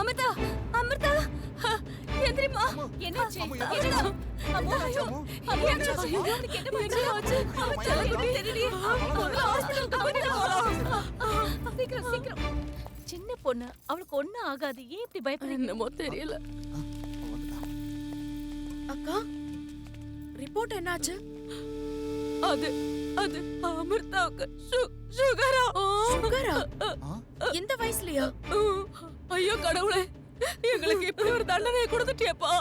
அமிர்தா அமிர்தா. எந்திரிமா என்னாச்சு? அம்மா, ஐயோ, என்ன ஆச்சு? அவன் தெரியலையே. ஹாஸ்பிடலுக்கு. சீக்கிரம் சீக்கிரம். சின்ன பொண்ணு. அவளுக்கு ஒண்ணும் ஆகாது. ஏன் இப்படி பயப்படுறீங்க? என்னமோ தெரியல. அக்கா ரிப்போர்ட் என்னாச்சு? அது அது அமிர்தாவுக்கு சுகரா இந்த வயசுலயா? ஐயோ கடவுளே. எங்களுக்கு இப்படி ஒரு தண்டனையை கொடுத்துட்டியப்பா.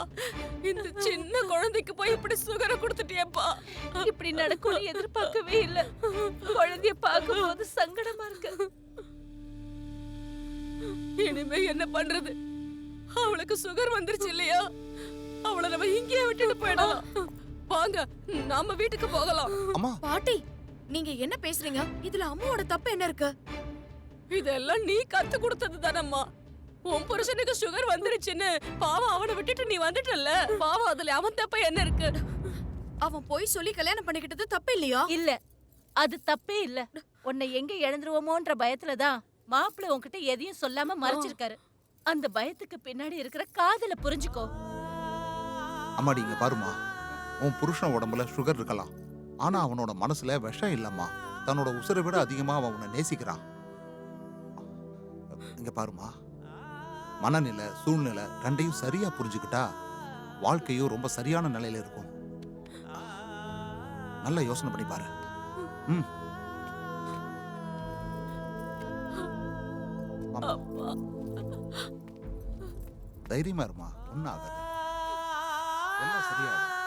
இந்த சின்ன குழந்தைக்கு போய் இப்படி சுகரை கொடுத்துட்டியப்பா. இப்படி நடக்கும்னு எதிர்பார்க்கவே இல்ல. குழந்தைய பார்க்கும்போது சங்கடமா இருக்கு. இனிமே என்ன பண்றது? அவளுக்கு சுகர் வந்துருச்சு இல்லையா? அவளை நம்ம இங்கேயே விட்டுட்டு போயிடலாம். வாங்க நாம வீட்டுக்கு போகலாம். அம்மா. பாட்டி நீங்க என்ன பேசுறீங்க? இதுல அம்மாவோட தப்பு என்ன இருக்கு? இதெல்லாம் நீ கத்து கொடுத்தது தானம்மா. உன் புருஷனுக்கு சுகர் வந்துருச்சுன்னு பாவம் அவனை விட்டுட்டு நீ வந்துட்டல்ல. பாவம் அதுல அவன் தப்ப என்ன இருக்கு? அவன் போய் சொல்லி கல்யாணம் பண்ணிக்கிட்டது தப்பு இல்லையா? இல்ல. அது தப்பே இல்ல. உன்னை எங்க இழந்துருவோமோன்ற பயத்துல தான் மாப்பிள்ளை உன்கிட்ட எதையும் சொல்லாம மறைச்சிருக்காரு. அந்த பயத்துக்கு பின்னாடி இருக்கிற காதல புரிஞ்சுக்கோ. அம்மாடி இங்க பாருமா உன் புருஷன் உடம்புல சுகர் இருக்கலாம். ஆனா அவனோட மனசுல விஷம் இல்லம்மா. தன்னோட உசுரை விட அதிகமா அவன் உன்னை நேசிக்கிறான். இங்க பாருமா. மனநிலை சூழ்நிலை ரெண்டையும் சரியா புரிஞ்சுக்கிட்டா வாழ்க்கையும் ரொம்ப சரியான நிலையில இருக்கும். நல்ல யோசனை பண்ணி பாரு. ம். தைரியமா இருமா. ஒன்னும் ஆகாது. எல்லாம் சரியாயிடும்.